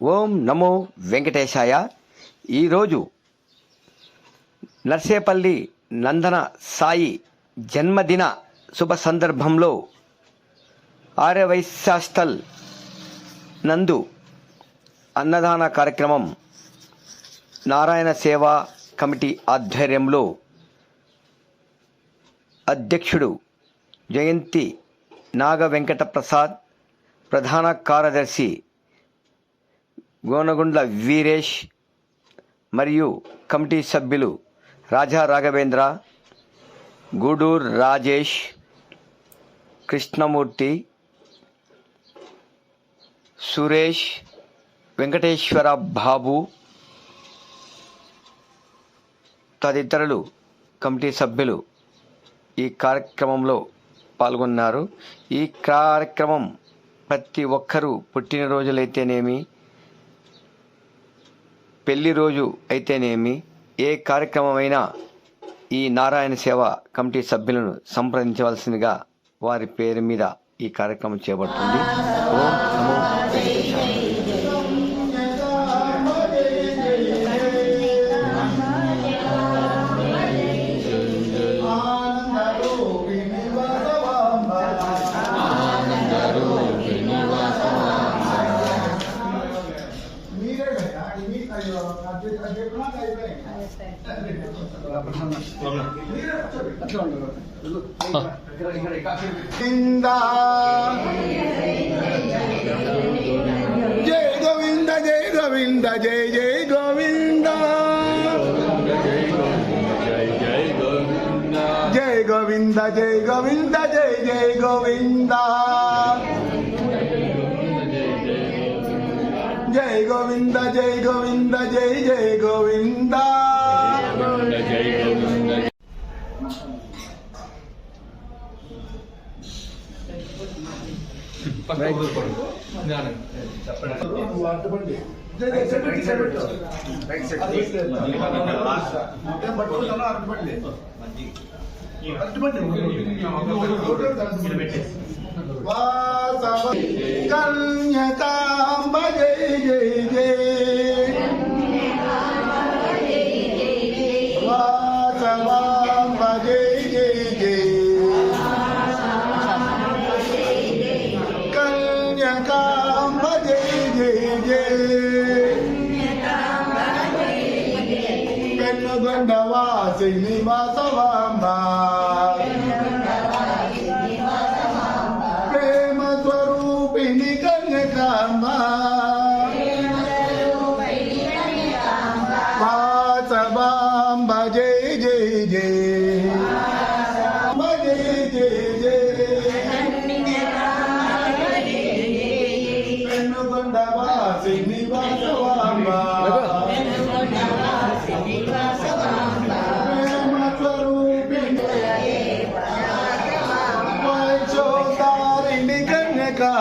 ఓం నమో వెంకటేశాయ. ఈరోజు నర్సేపల్లి నందన సాయి జన్మదిన శుభ సందర్భంలో ఆర్యవైశాస్థల్ నందు అన్నదాన కార్యక్రమం నారాయణ సేవా కమిటీ ఆధ్వర్యంలో అధ్యక్షుడు జయంతి నాగ వెంకట ప్రసాద్ ప్రధాన కార్యదర్శి గోనగుండ్ల వీరేష్ మరియు కమిటీ సభ్యులు రాజా రాఘవేంద్ర గూడూర్ రాజేష్ కృష్ణమూర్తి సురేష్ వెంకటేశ్వర బాబు తదితరులు కమిటీ సభ్యులు ఈ కార్యక్రమంలో పాల్గొన్నారు. ఈ కార్యక్రమం ప్రతి ఒక్కరూ పుట్టినరోజులైతేనేమి పెళ్ళి రోజు అయితేనేమి ఏ కార్యక్రమమైనా ఈ నారాయణ సేవ కమిటీ సభ్యులను సంప్రదించవలసిందిగా వారి పేరు మీద ఈ కార్యక్రమం చేపడుతుంది. ఓం నమో వెంకటేశాయ. గోవింద జయ గోవింద జయ గోవింద జయ జయ గోవింద జయ గోవింద జయ గోవింద జయ జయ గోవింద జయ గోవింద జయ గోవింద జయ జయ గోవింద కన్యకాంబ జయ జయ జయ. పెన్నుగొండ వాసిని వాసవాంబ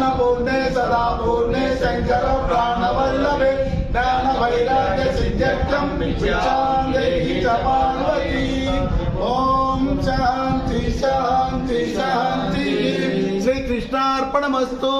पूर्णे सदा पूर्णे शङ्कर प्राणवल्लभे ज्ञानवैराग्य सिद्ध्यर्थं विचान्देहि च पार्वती ॐ शान्ति शान्ति शान्ति అర్పణమస్తు.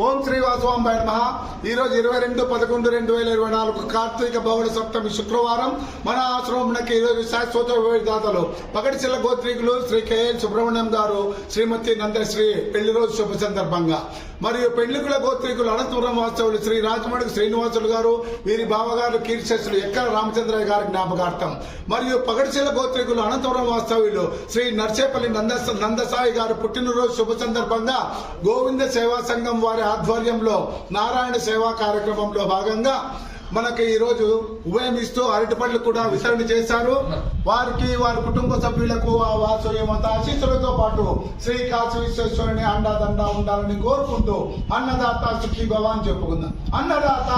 ఓం శ్రీ వాసవాంబాయ నమ. ఈ రోజు ఇరవై రెండు పదకొండు రెండు వేల ఇరవై నాలుగు కార్తీక భవన సప్తమి శుక్రవారం. మన ఆశ్రమంకి ఈరోజు శాశ్వత దాతలు పగడిచిల్ల గోత్రీకులు శ్రీ కెఎల్ సుబ్రహ్మణ్యం గారు శ్రీమతి నందశ్రీ పెళ్ళి రోజు శుభ సందర్భంగా. మరియు పెళ్ళికుల గోత్రీకులు అనంతపురం వాస్తవులు శ్రీ రాజమణి శ్రీనివాసులు గారు వీరి బావగారు కీర్తిశస్సులు ఎక్కల రామచంద్రయ్య గారి జ్ఞాపకార్థం. మరియు పగడిచిల్ల గోత్రీకులు అనంతపురం వాస్తవ్యులు శ్రీ నర్సేపల్లి నంద నందసాయి గారు పుట్టినరోజు శుభ సందర్భంగా గోవింద సేవా సంఘం వారి ఆధ్వర్యంలో నారాయణ సేవా కార్యక్రమంలో భాగంగా మనకి ఈ రోజు ఉభయం ఇస్తూ అరటి పళ్ళు కూడా వితరణ చేశారు వారికి వారి కుటుంబ సభ్యులకు ఆ వాసోయమంత ఆశీస్సులతో పాటు శ్రీ కాశీ విశ్వేశ్వరుని అండాదండ ఉండాలని కోరుకుంటూ అన్నదాత సుఖీ భవ అని చెప్పుకుందాం అన్నదాత.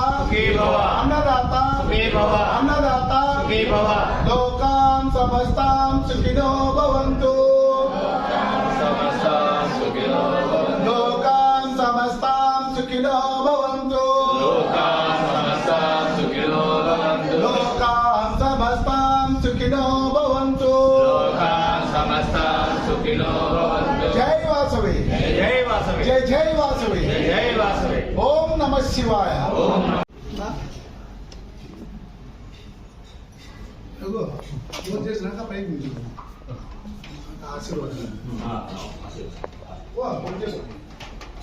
అన్నదాత. అన్నదాత. లోకాం సమస్తాం సుఖినో భవంతు సుఖినో భవంతు లోకాः సమస్తాः సుఖినో భవంతు. జై వాసవి జై వాసవి జై జై వాసవి జై వాసవి ఓం నమ శివాయ చేసినాక పైకి. ఆశీర్వాదం.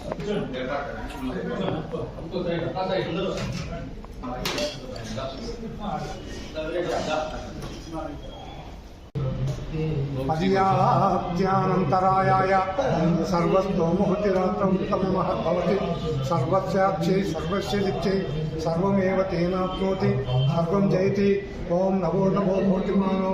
ఓ, ఫోన్ చేసు. అజ్ఞానంతరాయాయ సర్వస్తోముహతిరాత్రం తమమహద్భవతి సర్వస్య లిప్చే సర్వమేవ తేనాప్నోతి సర్వం జయతి ఓం నమో నమో కోటిమానో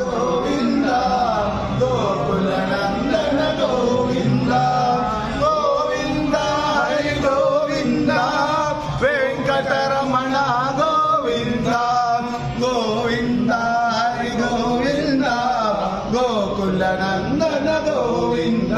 గోవిందా గోకులనందన గోవింద గోవింద హరి వెంకటరమణ గోవింద గోవింద హరి గోవింద గోకులనందన గోవింద.